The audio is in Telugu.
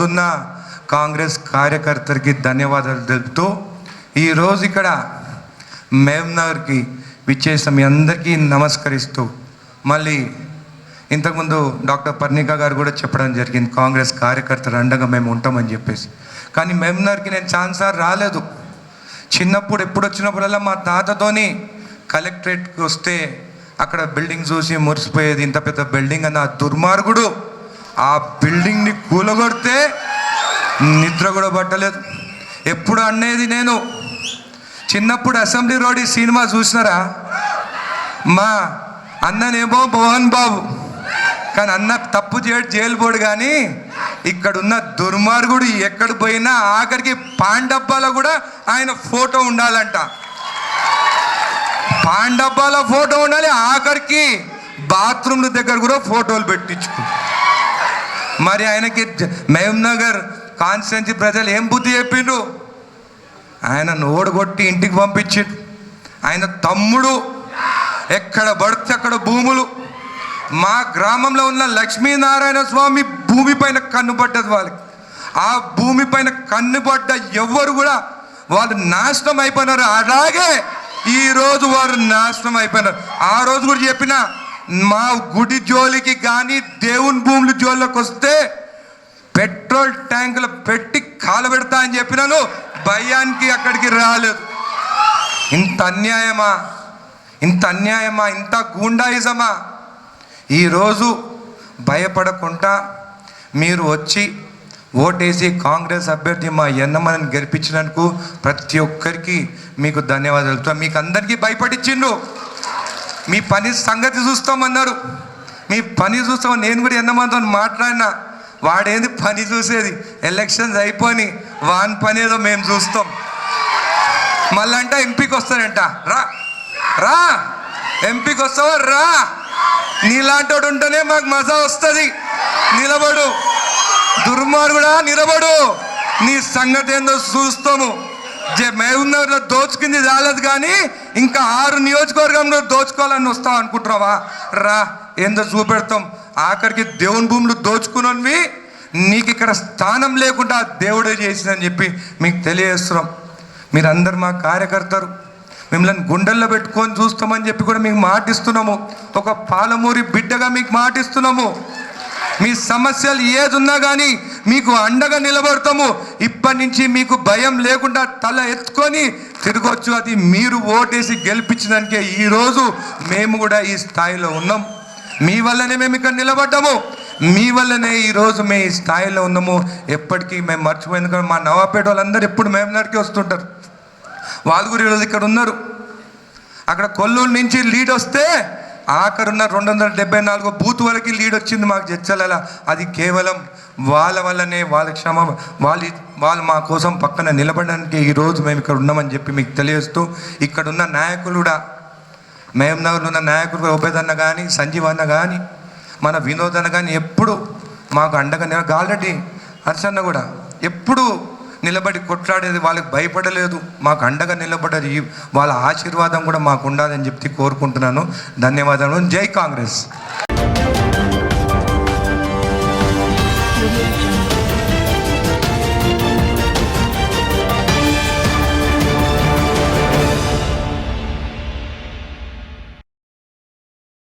ఉన్న కాంగ్రెస్ కార్యకర్తలకి ధన్యవాదాలు తెలుపుతూ ఈరోజు ఇక్కడ మేమ్నగర్కి విచ్చేసిన మీ అందరికీ నమస్కరిస్తూ మళ్ళీ ఇంతకుముందు డాక్టర్ పర్ణిక గారు కూడా చెప్పడం జరిగింది కాంగ్రెస్ కార్యకర్తలు అండగా మేము ఉంటామని చెప్పేసి. కానీ మేమ్నగర్కి నేను ఛాన్సార్ రాలేదు. చిన్నప్పుడు ఎప్పుడు వచ్చినప్పుడల్లా మా తాతతోని కలెక్టరేట్కి వస్తే అక్కడ బిల్డింగ్ చూసి మురిసిపోయేది ఇంత పెద్ద బిల్డింగ్ అన్న ఆ దుర్మార్గుడు ఆ బిల్డింగ్ని కూలగొడితే నిద్ర కూడా పట్టలేదు. ఎప్పుడు అనేది నేను. చిన్నప్పుడు అసెంబ్లీ రోడ్ ఈ సినిమా చూసినారా? మా అన్ననేమో మోహన్ బాబు. కానీ అన్న తప్పు చేయడు జైలు పోడు కానీ ఇక్కడున్న దుర్మార్గుడు ఎక్కడ పోయినా ఆఖరికి పాండబ్బాలో కూడా ఆయన ఫోటో ఉండాలంట. పాండబ్బాల ఫోటో ఉండాలి ఆఖరికి బాత్రూమ్ల దగ్గర కూడా ఫోటోలు పెట్టించుకో. మరి ఆయనకి మహబూబ్ నగర్ కాన్స్టిట్యున్సీ ప్రజలు ఏం బుద్ధి చెప్పిండ్రు? ఆయన ఓడగొట్టి ఇంటికి పంపించిండు. ఆయన తమ్ముడు ఎక్కడ పడితే అక్కడ భూములు. మా గ్రామంలో ఉన్న లక్ష్మీనారాయణ స్వామి భూమి పైన కన్ను పడ్డది వాళ్ళకి. ఆ భూమి పైన కన్ను పడ్డ ఎవ్వరు కూడా వాళ్ళు నాశనం అయిపోయినారు. అలాగే ఈరోజు వారు నాశనం అయిపోయినారు. ఆ రోజు కూడా చెప్పిన మా గుడి జోలికి కానీ దేవుని భూముల జోలికి వస్తే పెట్రోల్ ట్యాంకులు పెట్టి కాలబెడతా అని చెప్పినాను భయానికి అక్కడికి రాలేదు. ఇంత అన్యాయమా? ఇంత అన్యాయమా? ఇంత గూండాయిజమా? ఈరోజు భయపడకుండా మీరు వచ్చి ఓటేసి కాంగ్రెస్ అభ్యర్థి మా ఎన్నమ్మని గెలిపించినందుకు ప్రతి ఒక్కరికి మీకు ధన్యవాదాలు మీకు అందరికీ భయపడిచ్చిండు మీ పని సంగతి చూస్తామన్నారు. మీ పని చూస్తాం నేను కూడా ఎన్నమ్మతో మాట్లాడినా. వాడేంది పని చూసేది. ఎలక్షన్స్ అయిపోయి వాని పని ఏదో మేము చూస్తాం. మళ్ళంట ఎంపీకి వస్తాడంట రా రా ఎంపీకి వస్తావా రా. నీలాంటి వాడు ఉంటేనే మాకు మజా వస్తుంది. నిలబడు. దుర్మార్గుడా నిలబడు. నీ సంగతి ఏందో చూస్తాము. జే- మహబూబ్నగర్లో దోచుకుంది రాలేదు కానీ ఇంకా ఆరు నియోజకవర్గంలో దోచుకోవాలని వస్తావు అనుకుంటున్నావా? రా ఏందో చూపెడతాం. ఆఖరికి దేవుని భూములు దోచుకున్నవి నీకు ఇక్కడ స్థానం లేకుండా దేవుడే చేసిందని చెప్పి మీకు తెలియజేస్తున్నాం. మీరందరు మా కార్యకర్తలు. మిమ్మల్ని గుండెల్లో పెట్టుకొని చూస్తామని చెప్పి కూడా మీకు మాటిస్తున్నాము. ఒక పాలమూరి బిడ్డగా మీకు మాటిస్తున్నాము. మీ సమస్యలు ఏది ఉన్నా కానీ మీకు అండగా నిలబడతాము. ఇప్పటి నుంచి మీకు భయం లేకుండా తల ఎత్తుకొని తిరగొచ్చు. అది మీరు ఓటేసి గెలిపించడానికే ఈరోజు మేము కూడా ఈ స్థాయిలో ఉన్నాం. మీ వల్లనే మేము ఇక్కడ నిలబడ్డాము. మీ వల్లనే ఈరోజు మేము ఈ స్థాయిలో ఉన్నాము. ఎప్పటికీ మేము మర్చిపోయింది కానీ మా నవాపేట వాళ్ళందరూ ఎప్పుడు మేము నడికి వస్తుంటారు. వాళ్ళు కూడా ఈరోజు ఇక్కడ ఉన్నారు. అక్కడ కొల్లూరు నుంచి లీడ్ వస్తే ఆఖరున్న రెండు వందల డెబ్బై నాలుగు బూత్ వరకు లీడ్ వచ్చింది మాకు జడ్చల అది కేవలం వాళ్ళ వల్లనే వాళ్ళ క్షమ వాళ్ళ వాళ్ళు మా కోసం పక్కన నిలబడడానికి ఈరోజు మేము ఇక్కడ ఉన్నామని చెప్పి మీకు తెలియజేస్తూ ఇక్కడ ఉన్న నాయకులు కూడా మహబూబ్నగర్లో ఉన్న నాయకులు ఉపేద్ అన్న కానీ సంజీవ్ అన్న కానీ మన వినోదన కానీ ఎప్పుడు మాకు అండగా ఆల్రెడీ అర్చన్న కూడా ఎప్పుడు నిలబడి కొట్లాడేది వాళ్ళకి భయపడలేదు. మాకు అండగా నిలబడరు వాళ్ళ ఆశీర్వాదం కూడా మాకు ఉండాలని చెప్పి కోరుకుంటున్నాను. ధన్యవాదాలు జై కాంగ్రెస్.